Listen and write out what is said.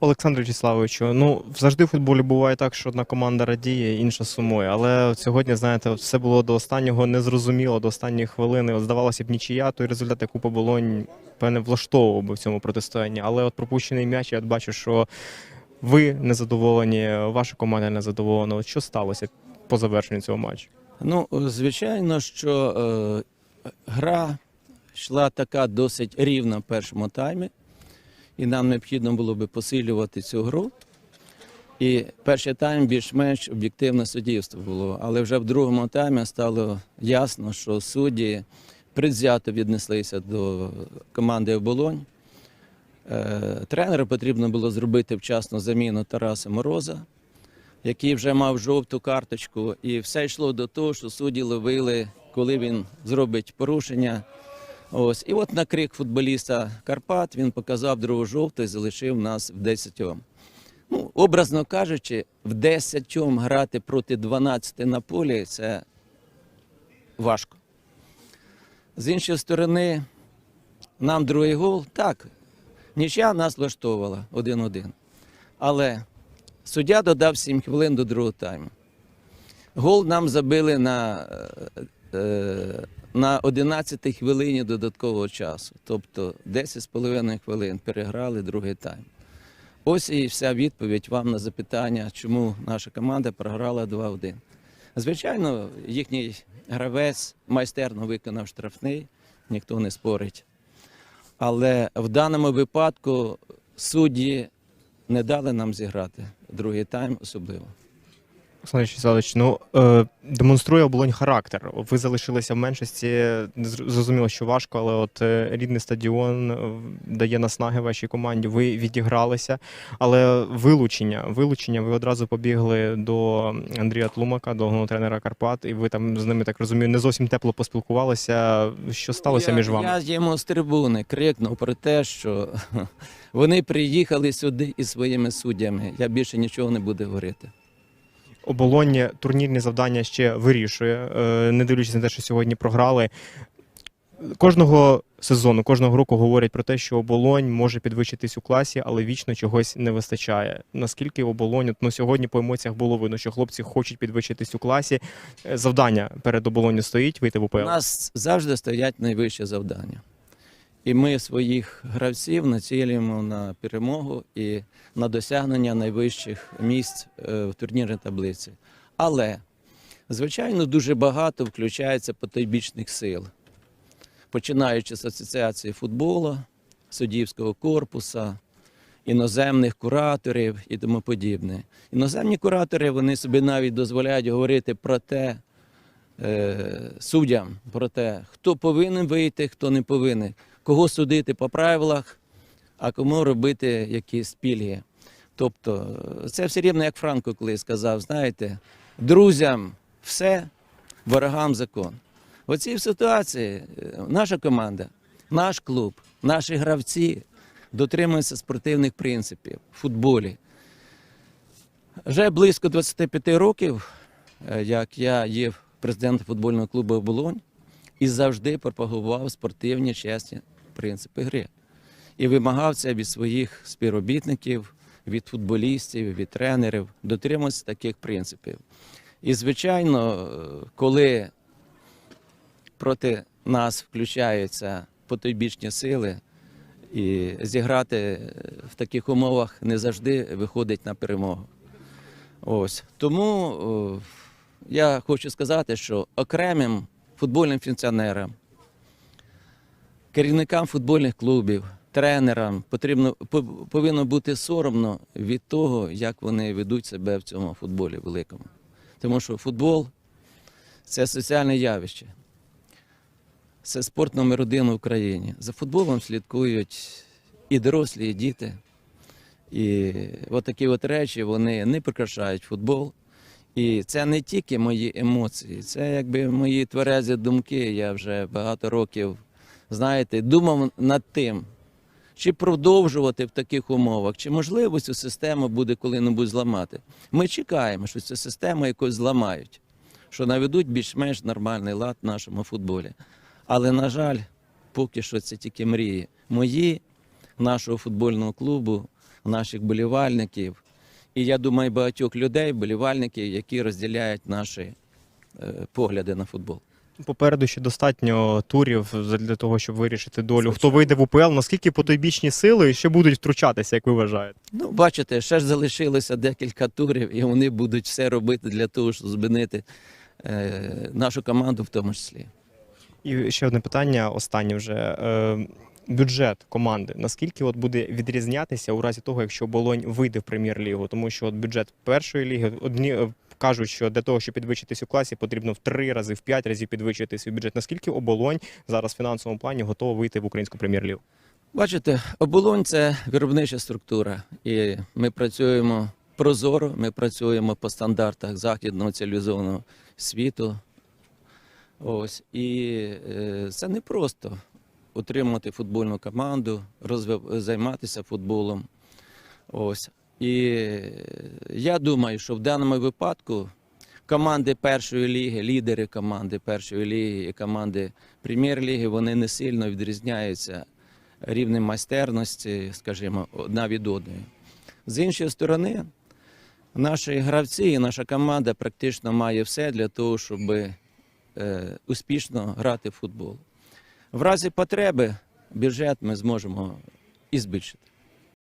Олександр Вячеславовичу, ну завжди в футболі буває так, що одна команда радіє, інша сумує. Але сьогодні, знаєте, все було до останнього незрозуміло, до останньої хвилини. От здавалося б, нічия, той результат, яку Болонь, певне, влаштовував би в цьому протистоянні. Але от пропущений м'яч, я бачу, що ви незадоволені, ваша команда незадоволена. От що сталося по завершенню цього матчу? Ну, звичайно, що е, гра йшла така досить рівна в першому таймі, і нам необхідно було би посилювати цю гру. І перший тайм більш-менш об'єктивне суддівство було. Але вже в другому таймі стало ясно, що судді предвзято віднеслися до команди оболонь. Е, Тренеру потрібно було зробити вчасну заміну Тараса Мороза, який вже мав жовту карточку, і все йшло до того, що судді ловили, коли він зробить порушення. Ось. І от на крик футболіста Карпат він показав другу жовту і залишив нас в 10. Ну, образно кажучи, в 10 грати проти 12 на полі це важко. З іншої сторони, нам другий гол, так, нічия нас влаштовувала 1-1. Але суддя додав 7 хвилин до другого тайму. Гол нам забили на, е, е, на 11 хвилині додаткового часу. Тобто 10,5 хвилин переграли другий тайм. Ось і вся відповідь вам на запитання, чому наша команда програла 2-1. Звичайно, їхній гравець майстерно виконав штрафний, ніхто не спорить. Але в даному випадку судді не дали нам зіграти другий тайм особливо. Олександр Вячеславович, ну е, демонструє оболонь характер. Ви залишилися в меншості. зр- Зрозуміло, що важко, але от е, рідний стадіон е, дає наснаги вашій команді. Ви відігралися, але вилучення, вилучення. Ви одразу побігли до Андрія Тлумака, до головного тренера Карпат, і ви там з ними так розумію, не зовсім тепло поспілкувалися. Що сталося я, між вами? Я йому з трибуни крикнув про те, що вони приїхали сюди із своїми суддями. Я більше нічого не буду говорити. Оболонь турнірні завдання ще вирішує, е, не дивлячись на те, що сьогодні програли. Кожного сезону, кожного року говорять про те, що оболонь може підвищитись у класі, але вічно чогось не вистачає. Наскільки оболонь, ну сьогодні по емоціях було видно, що хлопці хочуть підвищитись у класі. Е, Завдання перед оболонню стоїть вийти в У нас завжди стоять найвищі завдання. І ми своїх гравців націлюємо на перемогу і на досягнення найвищих місць е, в турнірній таблиці. Але, звичайно, дуже багато включається потойбічних сил, починаючи з асоціації футболу, суддівського корпуса, іноземних кураторів і тому подібне. Іноземні куратори вони собі навіть дозволяють говорити про те, е, суддям про те, хто повинен вийти, хто не повинен, кого судити по правилах, а кому робити якісь пільги. Тобто, е, це все рівно, як Франко колись сказав, знаєте, друзям все, ворогам закон. В цій ситуації е, наша команда, наш клуб, наші гравці дотримуються спортивних принципів в футболі. Вже близько 25 років, е, як я є президентом футбольного клубу «Оболонь», і завжди пропагував спортивні чесні принципи гри. І вимагав це від своїх співробітників, від футболістів, від тренерів, дотримуватися таких принципів. І, звичайно, е, коли проти нас включаються потойбічні сили, і зіграти е, в таких умовах не завжди виходить на перемогу. Ось тому о, я хочу сказати, що окремим футбольним функціонерам, керівникам футбольних клубів, тренерам потрібно повинно бути соромно від того, як вони ведуть себе в цьому футболі великому. Тому що футбол це соціальне явище. Це спорт номер один в Україні. За футболом слідкують і дорослі, і діти. І от такі от речі вони не прикрашають футбол. І це не тільки мої емоції, це якби мої тверезі думки. Я вже багато років, знаєте, думав над тим, чи продовжувати в таких умовах, чи можливо цю систему буде коли-небудь зламати. Ми чекаємо, що цю систему якось зламають, що наведуть більш-менш нормальний лад в нашому футболі. Але, на жаль, поки що це тільки мрії. Мої, нашого футбольного клубу, наших болівальників. І я думаю, багатьох людей, болівальників, які розділяють наші е, погляди на футбол. Попереду ще достатньо турів для того, щоб вирішити долю. Хто вийде в УПЛ, наскільки потойбічні сили ще будуть втручатися, як ви вважаєте? Ну, бачите, ще ж залишилося декілька турів, і вони будуть все робити для того, щоб змінити е, нашу команду в тому числі. І ще одне питання, останнє вже. Е, бюджет команди наскільки от буде відрізнятися у разі того, якщо Болонь вийде в прем'єр-лігу? Тому що от бюджет першої ліги одні кажуть, що для того, щоб підвищитись у класі, потрібно в три рази, в п'ять разів підвищити свій бюджет. Наскільки оболонь зараз в фінансовому плані готова вийти в українську прем'єр-лігу? Бачите, оболонь це виробнича структура, і ми працюємо прозоро, ми працюємо по стандартах західного цивілізованого світу. Ось і е, це не просто утримувати футбольну команду, розвив... займатися футболом. Ось. І я думаю, що в даному випадку команди першої ліги, лідери команди першої ліги і команди прем'єр-ліги, вони не сильно відрізняються рівнем майстерності, скажімо, одна від одної. З іншої сторони, наші гравці і наша команда практично має все для того, щоб е, успішно грати в футбол. В разі потреби бюджет ми зможемо і збільшити.